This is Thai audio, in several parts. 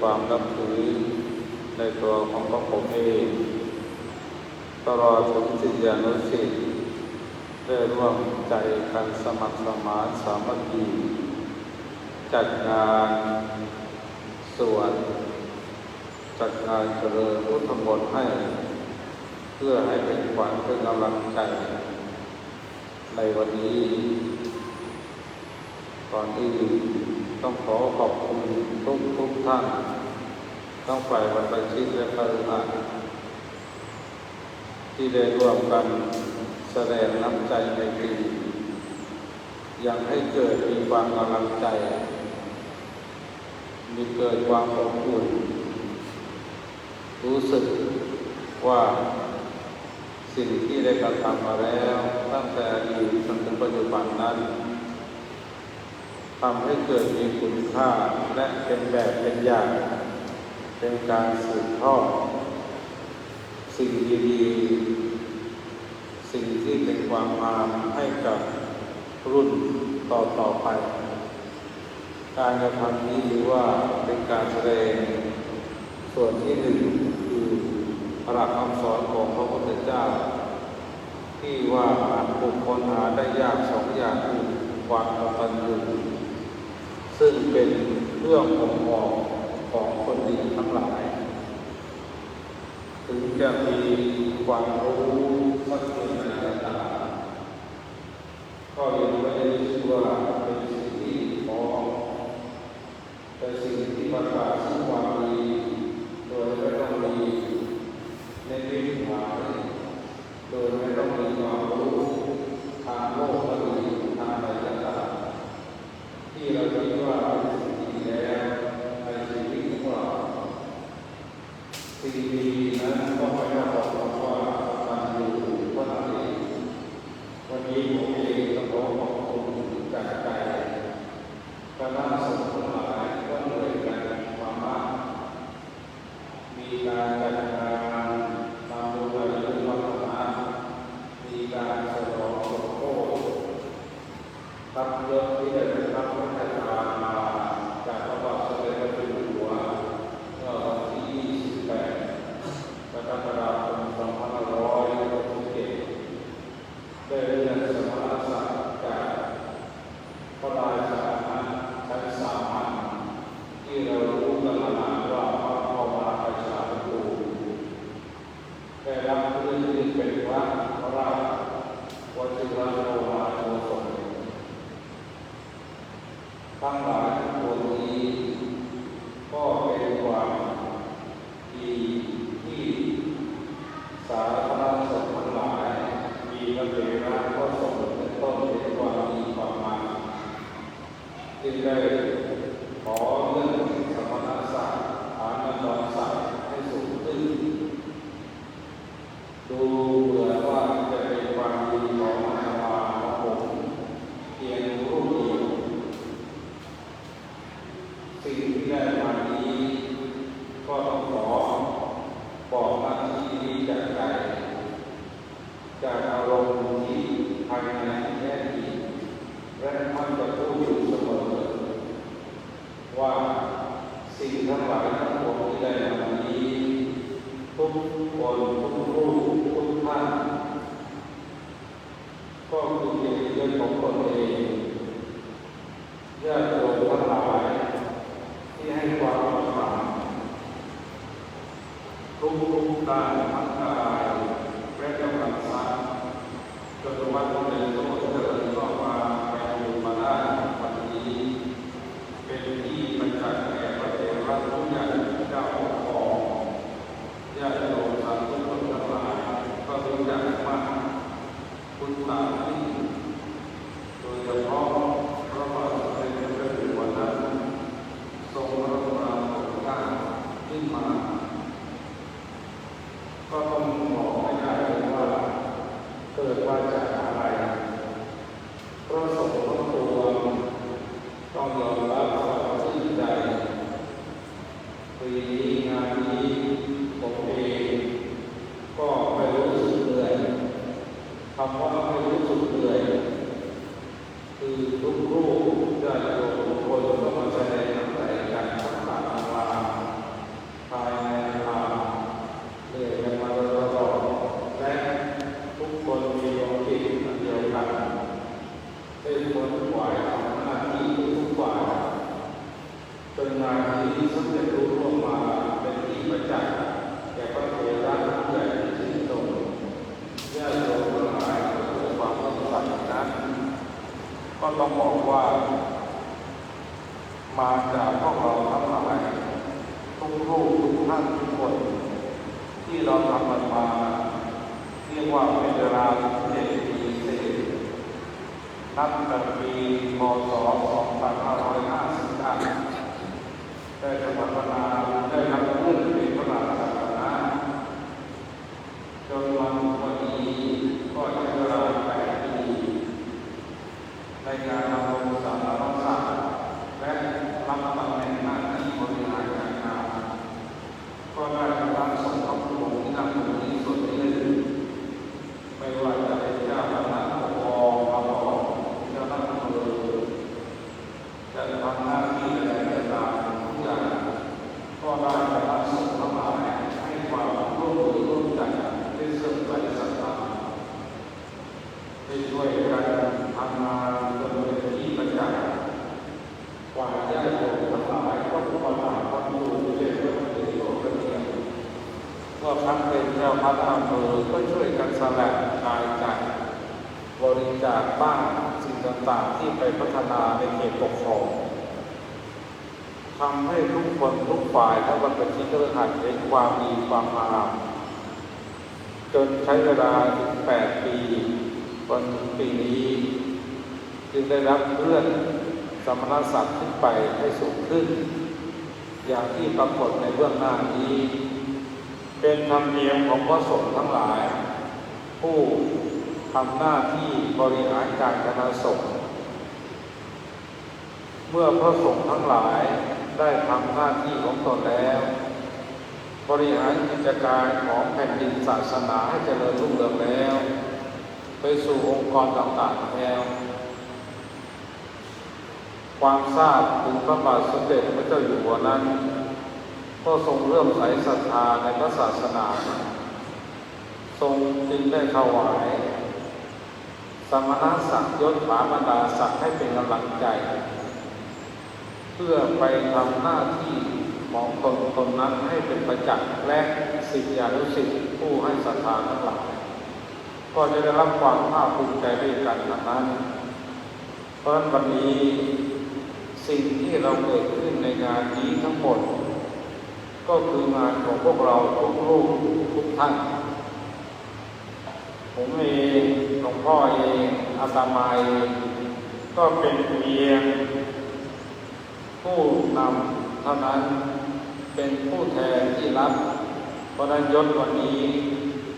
ความนับถือในตัวของพระผมเองตลอดถึงศิษยานุศิษย์ได้ร่วมใจกันสมัครสมานสามัคคีจัดงานสวดจัดงานเจริญพุทธมนต์ให้ เพื่อให้เป็นขวัญเป็นกำลังใจ ในวันนี้ตอนที่ต้องขอขอบคุณทุกทุกท่าน ต้องฝ่ายบรรพชิตและคารวะที่ได้ร่วมกันแสดงน้ำใจในปียังให้เกิดมีความกำลังใจ มีเกิดความอบอุ่น รู้สึกว่าสิ่งที่ได้กระทำมาแล้ว ตั้งแต่อดีตจนถึงปัจจุบันนั้นทำให้เกิดมีคุณค่าและเป็นแบบเป็นอย่าง เป็นการสืบทอดสิ่งดีๆ สิ่งที่เป็นความงามให้กับรุ่นต่อๆไป การกระทำนี้หรือว่าเป็นการแสดงส่วนที่หนึ่งคือหลักคำสอนของพระพุทธเจ้า ที่ว่าบุคคลหาได้ยากสองอย่างคือความกตัญญูซึ่งเป็นเรื่องของออก ของคนดีทั้งหลาย ถึงจะมีความรู้มัธยมต่างๆก็ยังไม่ได้ชื่อว่าเป็นสิ่งที่พอแต่สิ่งที่ประกาศซึ่งความดีโดยไม่ต้องมีในวิถีหมายโดยไม่ต้องมีความรู้ทางโลกก็ดีทางอะไรก็ตามที่เราคิดว่าเป็นสิ่งดีแล้วในชีวิตของเรา สิ่งดีนั้นก็ไม่ได้บอกว่าการอยู่ว่าอะไรวันนี้ผมเองต้องขอขอบคุณจากใจคณะสงฆ์ทั้งหลายก็เหนื่อยกันมามากมีการจัดงานตามรูปแบบเรื่องวัฒนธรรมมีการฉลองสมโภชรับเยอะที่ได้รับพระราชทานมาจากพระบาทสมเด็จพระเจ้าอยู่หัว เมื่อวันที่ 28 กรกฎาคม 2567ได้เรียนสมณศักดิ์จากพระราชาณชั้นสามัญที่เรารู้กันมานานว่าพระภาวนาประชาครูได้รับเลื่อนขึ้นเป็นพระพระราชวชิรโลมาโนสมทั้งหลายทั้งปวงนี้ ก็เป็นความดีที่สาธารณสงฆ์ทั้งหลาย มี ระเบียบราก็สมเป็นต้นเป็นความดีความงามจึงได้ขอเรื่องสมณศักดิ์ฐานนรศักดิ์ให้สูงขึ้น ดูเหมือนว่าจะเป็นความดีของอาตมาของผมเพียงรูปเดียว สิ่งที่ได้มานี้ก็ต้องขอบอกหน้าที่นี้จากใจจากอารมณ์ที่ภายในที่แท้จริงและท่านจะพูดอยู่เสมอว่าสิ่งทั้งหลายทั้งปวงที่ได้มานี้ทุกคนทุกรูปทุกท่านก็ คือเพียงเรื่องของตนเองญาติโยมทั้งหลายที่ให้ความสำคัญทุกทุกๆการทั้งกายและกำลังทรัพย์จนวันหนึ่งต้องเจริญก็มาไปอยู่มาได้วันนี้ เป็นที่ประจักษ์แก่พระเถระผู้ใหญ่เจ้าปกครองญาติโยมสาธุชนทั้งหลายก็รู้จักมากคุณตาที่โดยเฉพาะพระบาทสมเด็จพระเจ้าอยู่หัวนั้น ทรงพระกรุณาโปรดเกล้าขึ้นมา ก็ต้องบอกไม่ได้เลยว่า เกิดมาจากอะไรเพราะสมมติตัวต้องยอมรับว่าชื่นใจเรีย นี้งานนี้ผมเองก็ไม่รู้สึกเหนื่อย คำว่าไม่รู้สึกเหนื่อยคือทุกรูปญาติโยมทุกคนก็มาแสดงน้ำใจกันทั้งหลายทั้งหลายภายในทางเหนื่อยกันมาโดยตลอดและทุกคนมีดวงจิตอันเดียวกันเป็นคนไหวทำหน้าที่ทุกฝ่ายจนงานนี้สำเร็จรุ่ร่วงมาเป็นที่ประจักษ์แก่พระเถระผู้ใหญ่ที่ชื่นชมญาติโยมทั้งหลายก็เกิดความรู้สึกนั้น ก็ต้องบอกว่า มาจากพวกเราทั้งหลายทุกรูปทุกท่านทุกคน ที่เราทำมันมาเรียกว่าเป็นเวลาเจ็ดปีเศษนับแต่ปีพศ2550ได้สถาปนาได้ทำขึ้นเป็นพระราชาคณะจนวันวันนี้ก็ใช้เวลาแปดปีในการดำรงสารรักษาและ รับตำแหน่งหน้าที่บริหารการงานก็ได้รับส่งข้าผู้ลที่นั่งตรงนี้ส่วนที่หนึ่งไม่ว่าจะเป็นเจ้าคณะปกครองอภเจ้าหน้าที่อำเภอจะทำหน้าที่อะไรก็ตามทุกอย่างก็ได้รับส่งเข้ามาให้ความร่วมมือร่วมใจได้เสริมใจศรัทธา ได้ช่วยกันทำงานจนเป็นที่ประจักษ์กว่าญาติโยมทั้งหลายก็ทุกคนต่างก็ดูเรื่องเรื่องเดียวกันเดียวก็ทั้งเป็นเจ้าพระอำเภอก็ช่วยกันสละกายใจบ ริจาคบ้างสิ่งต่างๆ ที่ไปพัฒนาในเขตปกครองทำให้ทุกคนทุกฝ่ายทั้งวันเป็นที่เลือหัดเห็นความดีความงามจนใช้เวลาถึง8ปีวันปีนี้ จึงได้รับเลื่อนสมณศักดิ์ขึ้นไปให้สูงขึ้น อย่างที่ปรากฏในเบื้องหน้านี้ เป็นธรรมเนียมของพระสงฆ์ทั้งหลาย ผู้ ทำหน้าที่บริหารการคณะสงฆ์เมื่อพระสงฆ์ทั้งหลายได้ทำหน้าที่ของตนแล้ว บริหารกิจการของแผ่นดินศาสนาให้เจริญรุ่งเรืองแล้ว ไปสู่องค์กรต่างๆแล้ว ความทราบถึงพระบาทสมเด็จพระเจ้าอยู่หัวนั้น ก็ทรงเริ่มใสศรัทธาในพระศาสนา ทรงจึงได้ถวาย สมณศักดิ์ยศถาบรรดาศักดิ์ให้เป็นกำลังใจ เพื่อไปทำหน้าที่ของตนตนนั้นให้เป็นประจักษ์และสิทธิอนุสิทธิผู้ให้ศรัทธาทั้งหลายก็จะได้รับความภาคภูมิใจด้วยกันนั้น เพราะฉะนั้นวันนี้สิ่งที่เราเกิดขึ้นในงานนี้ทั้งหมด ก็คืองานของพวกเราทุกลูกทุกท่าน ผมเองหลวงพ่อเองอาตมาเองก็เป็นเพียงผู้นำเท่านั้นเป็นผู้แทนที่รับเพราะนั้นยศวันนี้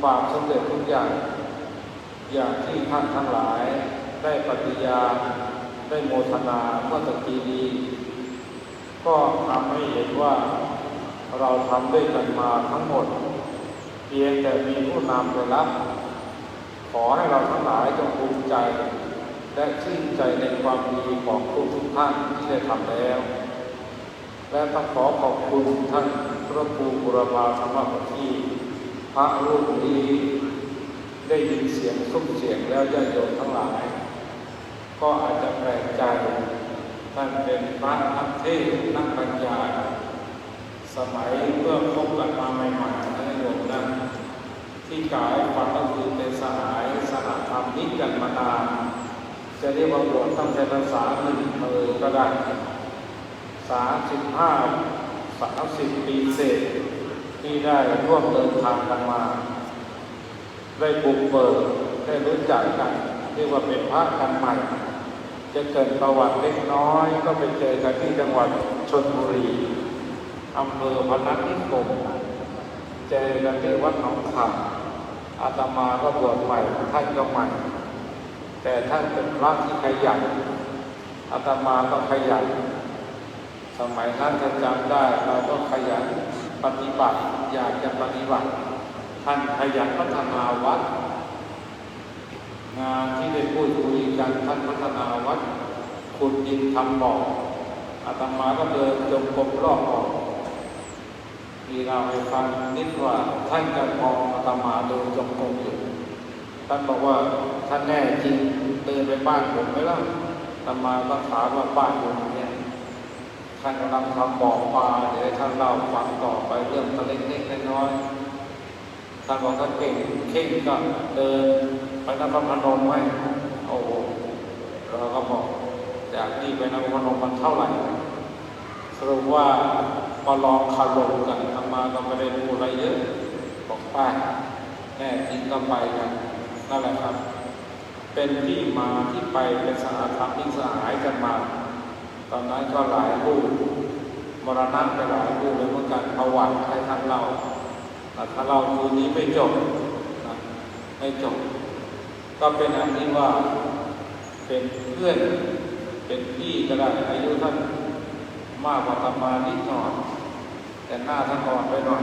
ความสำเร็จทุกอย่าง อย่างที่ท่านทั้งหลาย ได้ปฏิญาณได้โมทนาเมื่อตะกี้นี้ ก็ทำให้เห็นว่าเราทำด้วยกันมาทั้งหมด เพียงแต่มีผู้นำไปรับ ขอให้เราทั้งหลายจงภูมิใจ และชื่นใจในความดีของทุกทุกท่านที่ได้ทำแล้ว และต้องขอขอบคุณท่านพระครูบุรพาธรรมปทีพระรูปนี้ได้ยินเสียงซุ้มเสียงแล้วญาติโยมทั้งหลาย ก็อาจจะแปลกใจท่านเป็นพระนักเทศนักปัญญาสมัยเมื่อพบกันมาใหม่ๆนโยมนั้น ที่กล่าวให้ฟังก็คือเป็นสหายสหธรรมนิกันมานานจะเรียกว่าบวชตั้งแต่ภาษาหนึ่งเลยก็ได้สามสิบห้าสามสิบปีเศษ ที่ได้ร่วมเดินทางกันมา ได้บุกเบิกได้รู้จักกันเรียกว่าเป็นพระกันใหม่ จะเกิดประวัติเล็กน้อย ก็ไปเจอกันที่จังหวัดชนบุรีอำเภอพนัสนิคมเจอกันที่วัดหนองคำ อาตมาก็บวชใหม่ท่านก็ใหม่ แต่ท่านเป็นพระที่ขยันอาตมาก็ขยัน สมัยนั้นถ้าจำได้เราก็ขยันปฏิบัติอยากจะปฏิบัติ ท่านขยันพัฒนาวัด งานที่ได้พูดคุยกันท่านพัฒนาวัดขุดดินทำบ่ออาตมาก็เดินจงกรมรอบบ่อ มีเราให้ฟังนิดว่าท่านจะมองอาตมาเดินจงกรมอยู่ ท่านบอกว่าท่านแน่จริงเดินไปบ้านผมไหมล่ะอาตมาก็ถามว่าบ้านผมเนี่ยท่านกำลังทำบ่อปลาเดี๋ยวท่านเล่าฟังต่อไปเรื่องตัวเล็กๆน้อยๆท่านบอกท่านเก่งเข่งก็เดินไปนครพนมไว้โอ้โหเราก็บอกจากนี่ไปนครพนมมันเท่าไหร่สรุปว่า มาลองคาลงกันทำมาก็ไม่ได้รู้อะไรเยอะบอกไปแน่จริงก็ไปกันนั่นแหละครับ เป็นที่มาที่ไปเป็นสหธรรมที่สหายกันมา ตอนนั้นก็หลายรูปมรณะไปหลายรูปเลยเหมือนกันประวัติให้ท่านเล่าแต่ถ้าเราคืนนี้ไม่จบไม่จบ ก็เป็นอันที่ว่าเป็นเพื่อนเป็นพี่ก็ได้อายุท่าน มากกว่าตมานิดหน่อยแต่หน้าท่านอ่อนไปหน่อย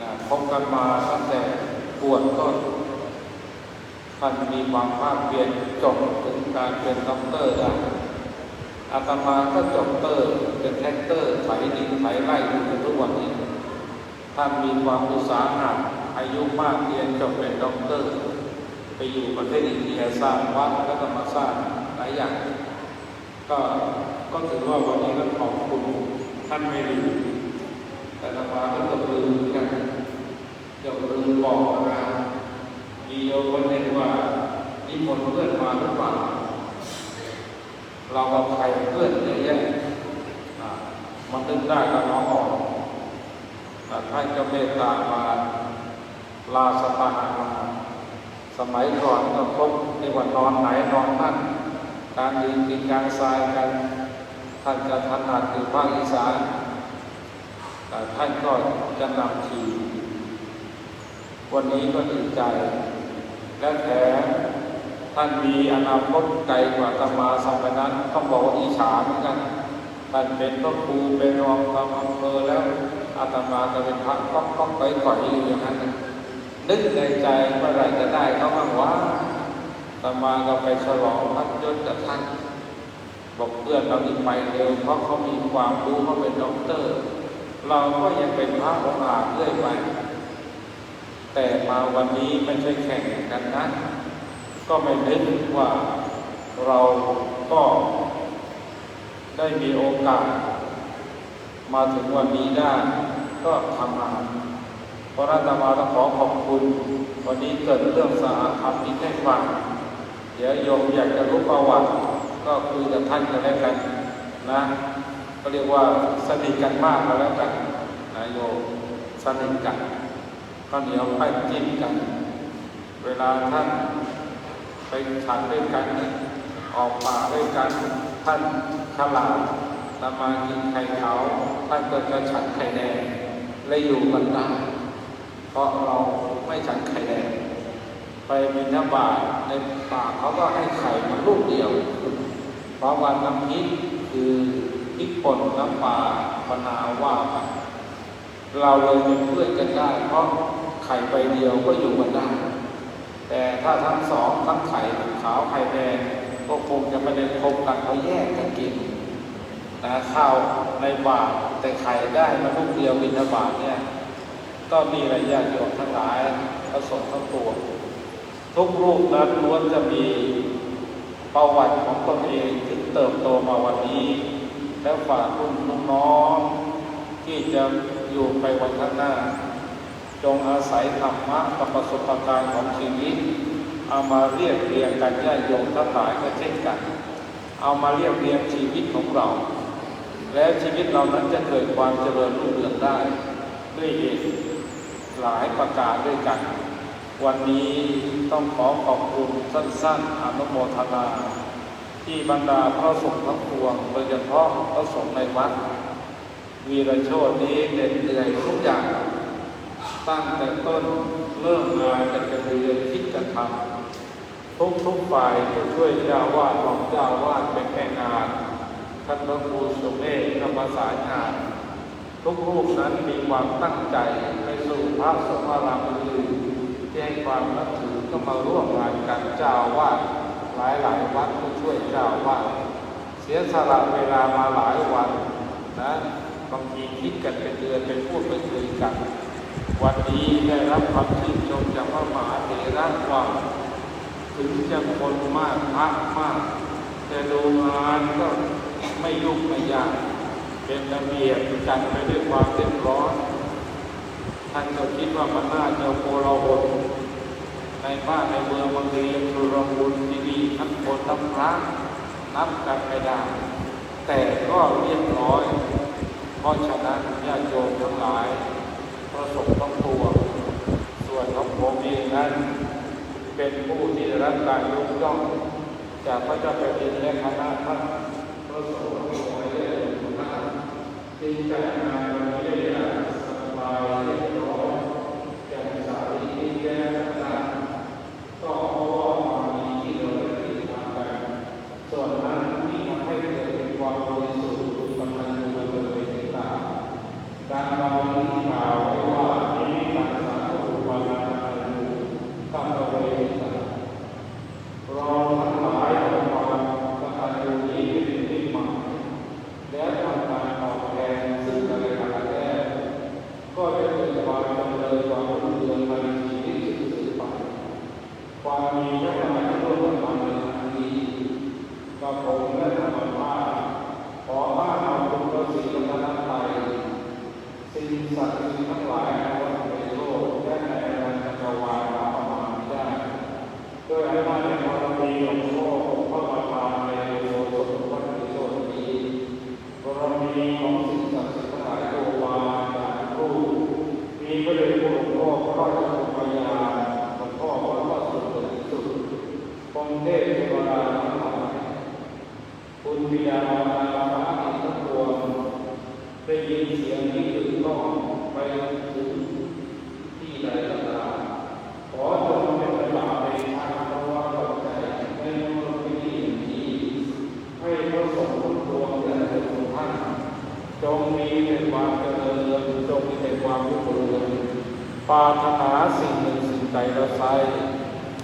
นะพบกันมาตั้งแต่ปวดก็ท่านมีความภาคเพียรจบถึงการเป็นด็อกเตอร์ได้อาตมาก็จบเตอร์เป็นแท็กเตอร์ไถดินไถไร่จนถึงทุกวันนี้ ท่านมีความอุตสาหะอายุมากเรียนจบเป็นด็อกเตอร์ ไปอยู่ประเทศอินเดียสร้างวัดแล้วก็มาสร้างหลายอย่าง ก็ ก็ถือว่าวันนี้ก็ขอบคุณท่านไม่ลืมแต่ละมาก็ตกลืมกันยกลืมบอกนะมีโยมคนหนึ่งว่านิมนต์เพื่อนมาหรือเปล่าเราเอาใครเพื่อนเยอะแยะมันนึกได้ก็น้องออกแต่ท่านก็เมตตามาลาสตาหามาสมัยก่อนก็พบในวันนอนไหนนอนนั่นการยืนกินการทรายกัน ท่านจะถนัดอยู่ภาคอีสานแต่ท่านก็จะนำทีวันนี้ก็ดีใจ และแถมท่านมีอนาคตไกลกว่าตมาสมัยนั้นต้องบอกว่าอิจฉาเหมือนกันท่านเป็นพระครูเป็นรองประอำเภอแล้วอาตมาก็เป็นพระก็ก็ไปก่อยอยู่อย่างนั้นนึกในใจเมื่อไรจะได้เขาบ้างวะตมาก็ไปฉลองพัดยศกับท่าน บอกเพื่อนเราอีกไปเร็วเพราะเขามีความรู้เขาเป็นด็อกเตอร์ เราก็ยังเป็นพระองค์อาจเรื่อยไปแต่มาวันนี้ไม่ใช่แข่งกันนะก็ไม่นึกว่าเราก็ได้มีโอกาส มาถึงวันนี้ได้ก็ทำงานเพราะรัตมาต้องขอขอบคุณ วันนี้เกิดเรื่องสาธรรมนี้ให้ฟังเดี๋ยวโยมอยากจะรู้ประวัติ ก็คุยกับท่านกันแล้วกันนะก็เรียกว่าสนิทกันมากแล้วกันนะโยสนิทกันก็เหนียวไปจิ้มกัน เวลาท่านไปฉันด้วยกัน ออกป่าด้วยกัน ท่านขลาดนำมากินไข่ขาวท่านก็จะฉันไข่แดงและอยู่กันได้เพราะเราไม่ฉันไข่แดงไปบินทบาทในป่าเขาก็ให้ไข่มาลูกเดียว ราะวันน้ำพริกคือพริกป่นน้ำปลาปนาว่าไปเราเลยเป็นเพื่อนกันได้เพราะไข่ใบเดียวก็อยู่กันได้ แต่ถ้าทั้งสองทั้งไข่ขาวไข่แดงก็คงจะไม่ได้คบกันเขาแยกกันกินนะข้าวในบาทแต่ไข่ได้มาลูกเดียวบินทบาทเนี่ยก็มีระยะโยมทั้งหลายผสมทั้งตัว ทุกรูปนั้นล้วนจะมี ประวัติของตนเองที่เติบโตมาวันนี้ แล้วฝากรุ่นน้องๆที่จะอยู่ไปวันข้างหน้า จงอาศัยธรรมะกับประสบการณ์ของชีวิตเอามาเรียบเรียงกันญาติโยมทั้งหลายก็เช่นกัน เอามาเรียบเรียงชีวิตของเรา แล้วชีวิตเรานั้นจะเกิดความเจริญรุ่งเรืองได้ ด้วยเหตุหลายประการด้วยกัน วันนี้ต้องขอขอบคุณสั้นๆอนุโมทนา ที่บรรดาพระสงฆ์ทั้งปวงโดยเฉพาะพระสงฆ์ในวัดวีรโชตนี้เหน็ดเหนื่อยทุกอย่าง ตั้งแต่ต้นเริ่มงานกันกันเรียนคิดกันทำทุกทุกฝ่ายผู้ช่วยเจ้าวาดรองเจ้าวาดเป็นแม่งานท่านพระครูสุเมธธรรมสายงาน ทุกรูปนั้นมีความตั้งใจไปสู่พระสงฆ์อารามอื่น ที่ให้ความนับถือก็มาร่วมงานกันเจ้าวาดหลายหลายวัดก็ช่วยเจ้าวาดเสียสละเวลามาหลายวันนะบางทีคิดกันเป็นเดือนเป็นพูดเป็นคุยกัน วันนี้ได้รับความชื่นชมจากพระมหาเถระว่าถึงจะคนมากพระมาก แต่ดูงานก็ไม่ยุ่งไม่ยากเป็นระเบียบจัดไปด้วยความเรียบร้อยท่านก็คิดว่ามันน่าจะโกลาหล ในบ้านในเมืองบางทีชุรมุนที่ดีทั้งคนทั้งพระนับกันไม่ได้ แต่ก็เรียบร้อย เพราะฉะนั้นญาติโยมทั้งหลาย ประสบทั้งปวงส่วนของผมเองนั้น เป็นผู้ที่รับการยกย่อง จากพระเจ้าแผ่นดินและคณะท่านพระสงฆ์ทั้งหลายและทุกท่านจึงจัดงานวันนี้ได้อย่างสบายเรียบร้อยแจ่มใสที่แย้มต่างก็เพราะว่าความดีที่เราได้ที่ทำกัน ส่วนนั้นที่ทำให้เกิดเป็นความบริสุทธิ์กำลังอยู่บนเวทีต่าง ดังเราที่กล่าวไว้ว่ามีการสร้างอุปนาอยู่ข้ามเวทีต่างเราทั้งหลายทำความกตัญญูนี้เป็นที่หมายและทำการตอบแทนซึ่งกันและกันแล้วก็จะเกิดความจำเริญความรุ่งเรืองในชีวิตสืบไป ความมีพระมหากรุณาธิคุณในครั้งนี้ก็ผมและธรรมภาขอบ้านเอาคุณพระศรีรัตนตรัยสิ่งศักดิ์สิทธิ์ทั้งหลายในวัดในโลกและในอาณาจักรวาลมาประมาณได้ด้วยอำนาจแห่งบารมีของพระองค์พระประธานในโลกสมวัตในโลกนี้บารมีของสิ่งศักดิ์สิทธิ์ทั้งหลายตัววาจากรูปมีพระเดชพระคุณพ่อพระราชทานยา หลวงพ่อวัดพระสุดที่สุดองค์เทพเทวดาทั้งหลายคุณวิญญาณนาฟ้าอินทร์ตัวได้ยินเสียงนี้ถึงต้องไปถึงที่ใดก็ตามขอจงเป็นประบาในทางพระว่าปัจจัยในมรดกที่นี้ให้พระสงฆ์ทุกดวงและทุกท่าน จง มีแต่ความเจริญจงมีแต่ความรุ่งเรืองปาถนาสิ่งหนึ่งสิ่งใดละไซ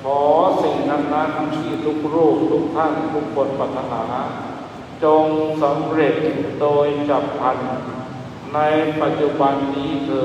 ขอสิ่งนั้นนั้นที่ทุกรูปทุกท่านทุกคนปรารถนา จงสำเร็จโดยจับพันในปัจจุบันนี้เถิ